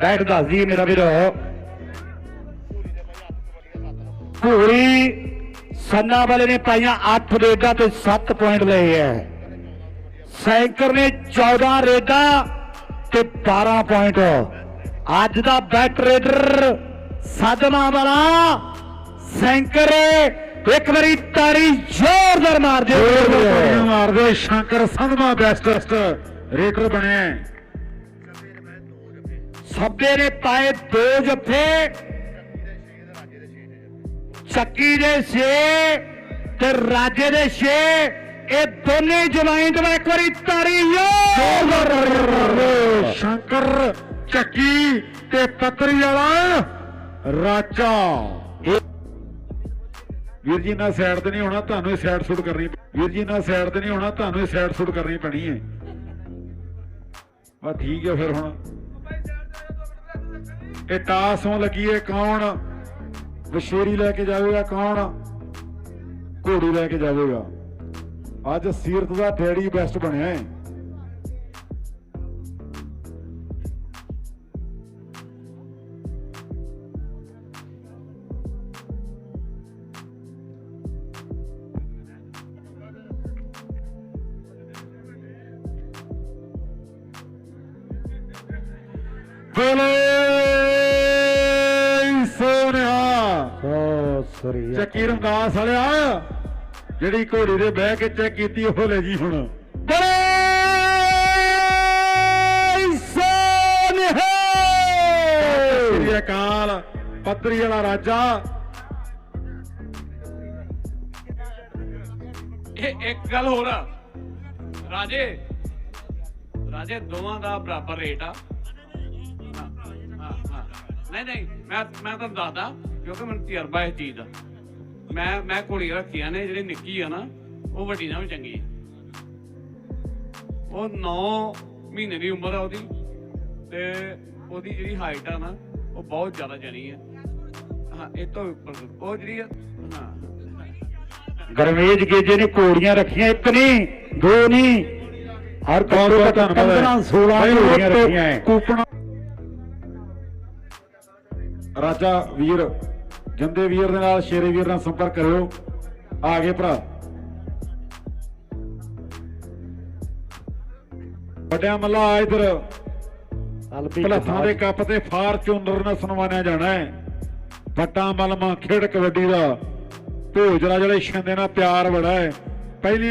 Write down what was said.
ਬੈਠ ਦੱਸਦੀ ਮੇਰਾ ਵੀਰ। ਪੂਰੀ ਸੰਨਾ ਵਾਲੇ ਨੇ ਪਾਈਆਂ 8 ਰੇਡਾਂ ਤੇ 7 ਪੁਆਇੰਟ ਲਏ ਐ ਸੈਂਕਰ ਨੇ 14 ਰੇਡਾਂ ਤੇ 12 ਪੁਆਇੰਟ ਅੱਜ ਦਾ ਬੈਟ ਰੇਡਰ ਸਾਧਨਾ ਵਾਲਾ ਸੈਂਕਰ ਇੱਕ ਵਾਰੀ ਤਾੜੀ ਜ਼ੋਰਦਾਰ ਮਾਰ ਦਿਓ ਗੋਲੀਆਂ ਮਾਰਦੇ ਸ਼ੰਕਰ ਸੰਧਮਾ ਬੈਸਟਸਟ ਰੇਡਰ ਬਣਿਆ। ਸੱਬੇ ਨੇ ਪਾਏ ਦੋ ਜੱਫੇ। ਚੱਕੀ ਦੇ 6 ਤੇ ਰਾਜੇ ਦੇ 6 ਇਹ ਦੋਨੇ ਜੁਆਇੰਟ ਵਾ ਇੱਕ ਵਾਰੀ ਤਾੜੀ ਜ਼ੋਰਦਾਰ ਸ਼ੰਕਰ ਚੱਕੀ ਤੇ ਪੱਤਰੀ ਵਾਲਾ ਰਾਜਾ। ਵੀਰ ਜੀ ਨਾਲ ਸਾਈਡ ਤੇ ਨਹੀਂ ਹੋਣਾ, ਤੁਹਾਨੂੰ ਇਹ ਸਾਈਡ ਸ਼ੂਟ ਕਰਨੀ ਵੀਰ ਜੀ ਨਾਲ ਸਾਈਡ ਤੇ ਨਹੀਂ ਹੋਣਾ, ਤੁਹਾਨੂੰ ਇਹ ਸਾਈਡ ਸ਼ੂਟ ਕਰਨੀ ਪੈਣੀ ਹੈ। ਆ ਠੀਕ ਹੈ ਫਿਰ ਹੁਣ। ਇਹ ਟਾਸ ਹੋਣ ਲੱਗੀ ਹੈ ਕੌਣ? ਵਸ਼ੇਰੀ ਲੈ ਕੇ ਜਾਵੇਗਾ ਕੌਣ? ਘੋੜੀ ਲੈ ਕੇ ਜਾਵੇਗਾ। ਅੱਜ ਸੀਰਤ ਦਾ ਡੈਡੀ ਬੈਸਟ ਬਣਿਆ ਹੈ। ਬੋਲੇ ਸੋਨਿਆ ਸੋ ਸਰੀ ਚੱਕੀ ਰਮਦਾਸ ਵਾਲਿਆ ਜਿਹੜੀ ਘੋੜੀ ਦੇ ਬਹਿ ਕੇ ਚੈੱਕ ਕੀਤੀ ਉਹ ਲੈ ਜੀ ਹੁਣ। ਬੜੇ ਸੋਨਿਹਾ ਸ੍ਰੀ ਅਕਾਲ ਪੱਤਰੀ ਵਾਲਾ ਰਾਜਾ। ਇਹ ਇੱਕ ਗੱਲ ਹੋਰ ਆ। ਰਾਜੇ ਰਾਜੇ ਦੋਵਾਂ ਦਾ ਬਰਾਬਰ ਰੇਟ ਆ। ਨਹੀਂ ਨਹੀਂ ਮੈਂ ਮੈਂ ਤੁਹਾਨੂੰ ਦੱਸਦਾ ਕਿਉਂਕਿ ਮੈਨੂੰ ਤਜਰਬਾ ਇਸ ਚੀਜ਼ ਦਾ। ਮੈਂ ਮੈਂ ਕੁੜੀ ਰੱਖੀਆਂ ਨੇ ਜਿਹੜੀ ਨਿੱਕੀ ਆ ਨਾ ਉਹ ਵੱਡੀ ਨਾਲੋਂ ਚੰਗੀ ਆ। ਉਹ 9 ਮਹੀਨੇ ਦੀ ਉਮਰ ਆ ਉਹਦੀ ਤੇ ਉਹਦੀ ਜਿਹੜੀ ਹਾਈਟ ਆ ਨਾ ਉਹ ਬਹੁਤ ਜ਼ਿਆਦਾ ਜਣੀ ਆ। ਹਾਂ ਇਹ ਤੋਂ ਉੱਪਰ ਉਹ ਜਿਹੜੀ ਆ ਹਾਂ। ਗਰਮੇਜ ਗੇਜੇ ਨੇ ਘੋੜੀਆਂ ਰੱਖੀਆਂ ਇੱਕ ਨਹੀਂ ਦੋ ਨਹੀਂ। ਹਰ ਘੱਟ ਧੰਨਵਾਦ। 15 16 ਭਾਈ ਘੋੜੀਆਂ ਉਹ ਤੋਂ ਰੱਖੀਆਂ ਹੈ ਰਾਜਾ ਵੀਰ ਜੰਦੇ ਵੀਰ ਦੇ ਨਾਲ ਸ਼ੇਰੇ ਵੀਰ ਨਾਲ ਸੰਪਰਕ ਕਰਿਓ। ਆ ਗਏ ਭਰਾ। ਵੱਡਿਆ ਮੱਲਾ ਇਧਰ। ਭਲੱਥਾਂ ਦੇ ਕੱਪ ਤੇ ਫਾਰਚੂਨਰ ਨਾਲ ਸਨਮਾਨਿਆ ਜਾਣਾ ਹੈ। ਵੱਟਾਂ ਮਲਮਾ ਖੇਡ ਕਬੱਡੀ ਦਾ। ਭੋਜਰਾ ਜਿਹੜੇ ਛੰਦੇ ਨਾਲ ਪਿਆਰ ਬੜਾ ਹੈ। ਪਹਿਲੀਆਂ